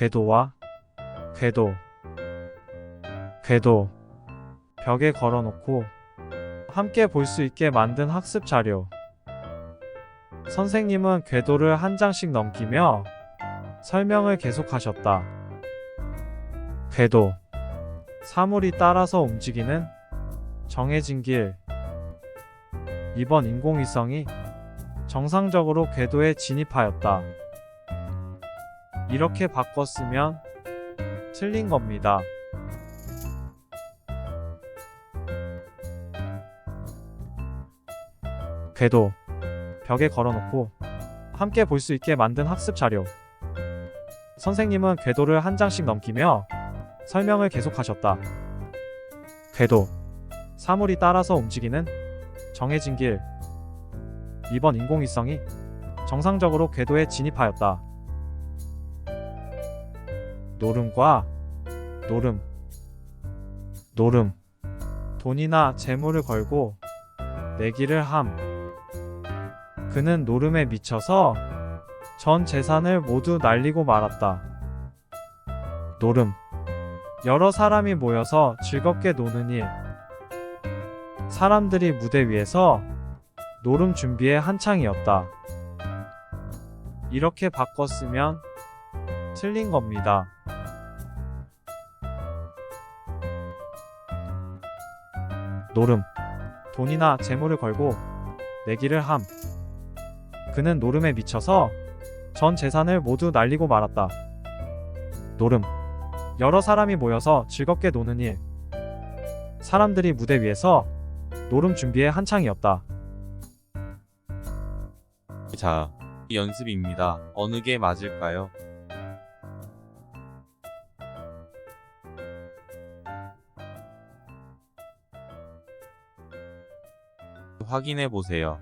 궤도와 궤도 궤도 벽에 걸어놓고 함께 볼 수 있게 만든 학습 자료 선생님은 궤도를 한 장씩 넘기며 설명을 계속하셨다. 궤도 사물이 따라서 움직이는 정해진 길 2번 인공위성이 정상적으로 궤도에 진입하였다. 이렇게 바꿨으면 틀린 겁니다. 궤도 벽에 걸어놓고 함께 볼 수 있게 만든 학습 자료. 선생님은 궤도를 한 장씩 넘기며 설명을 계속하셨다. 궤도 사물이 따라서 움직이는 정해진 길 2번 인공위성이 정상적으로 궤도에 진입하였다. 노름과 노름 노름 돈이나 재물을 걸고 내기를 함 그는 노름에 미쳐서 전 재산을 모두 날리고 말았다. 노름 여러 사람이 모여서 즐겁게 노는 일 사람들이 무대 위에서 노름 준비에 한창이었다. 이렇게 바꿨으면 틀린 겁니다. 노름 돈이나 재물을 걸고 내기를 함 그는 노름에 미쳐서 전 재산을 모두 날리고 말았다. 노름 여러 사람이 모여서 즐겁게 노는 일 사람들이 무대 위에서 노름 준비에 한창이었다. 자, 연습입니다. 어느 게 맞을까요? 확인해 보세요.